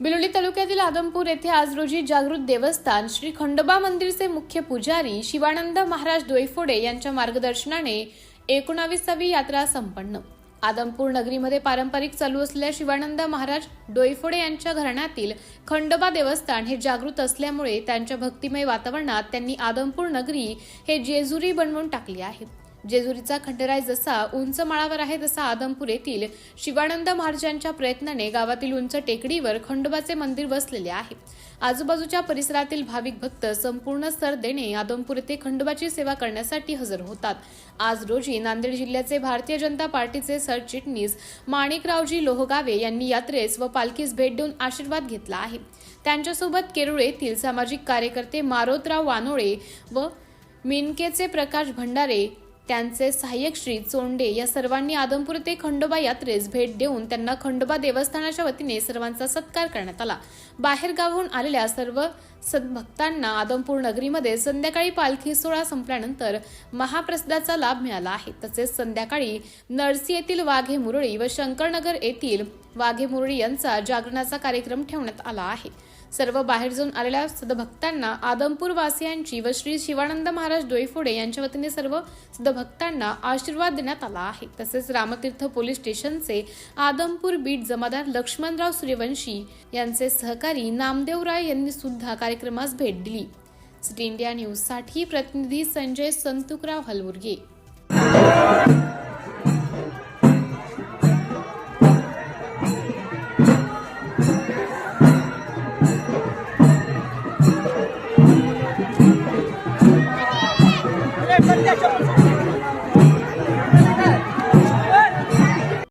बिलोली तालुक्यातील आदमपूर येथे आज रोजी जागृत देवस्थान श्री खंडोबा मंदिरचे मुख्य पुजारी शिवानंद महाराज डोईफोडे यांच्या मार्गदर्शनाने एकोणावीसावी यात्रा संपन्न. आदमपूर नगरीमध्ये पारंपरिक चालू असलेल्या शिवानंद महाराज डोईफोडे यांच्या घराण्यातील खंडोबा देवस्थान हे जागृत असल्यामुळे त्यांच्या भक्तिमय वातावरणात त्यांनी आदमपूर नगरी हे जेजुरी बनवून टाकली आहे. जेजुरीचा खंडराय जसा उंच माळावर आहे तसा आदमपूर येथील शिवानंद महाराजांच्या प्रयत्नाने गावातील उंच टेकडीवर खंडोबाचे मंदिर वसलेले आहे. आजूबाजूच्या परिसरातील भाविक भक्त संपूर्ण सर देणे आदमपूर येथे खंडोबाची सेवा करण्यासाठी हजर होतात. आज रोजी नांदेड जिल्ह्याचे भारतीय जनता पार्टीचे सरचिटणीस माणिकरावजी लोहगावे यांनी यात्रेस व पालखीस भेट देऊन आशीर्वाद घेतला आहे. त्यांच्यासोबत केरुळ येथील सामाजिक कार्यकर्ते मारोतराव वानोळे व मिनकेचे प्रकाश भंडारे त्यांचे सहाय्यक श्री चोंडे या सर्वांनी आदमपूर ते खंडोबा यात्रेस भेट देऊन त्यांना खंडोबा देवस्थानाच्या वतीने सर्वांचा सत्कार करण्यात आला. बाहेरगावाहून आलेल्या सर्व सद्भक्तांना आदमपूर नगरीमध्ये संध्याकाळी पालखी सोहळा संपल्यानंतर महाप्रसादाचा लाभ मिळाला आहे. तसेच संध्याकाळी नरसी येथील वाघे मुरळी व शंकरनगर येथील वाघे मुरळी यांचा जागरणाचा कार्यक्रम ठेवण्यात आला आहे. सर्व बाहेर जाऊन आलेल्या सदभक्तांना आदमपूर वासियांची व श्री शिवानंद महाराज डोईफोडे यांच्या वतीने सर्व भक्तांना आशीर्वाद देण्यात आला आहे. तसेच रामतीर्थ पोलीस स्टेशनचे आदमपूर बीट जमादार लक्ष्मणराव सूर्यवंशी यांचे सहकारी नामदेव राय यांनी सुद्धा कार्यक्रमास भेट दिली. सिटी इंडिया न्यूजसाठी प्रतिनिधी संजय संतुकराव हलवुर्गे. अरे प्रत्यक्ष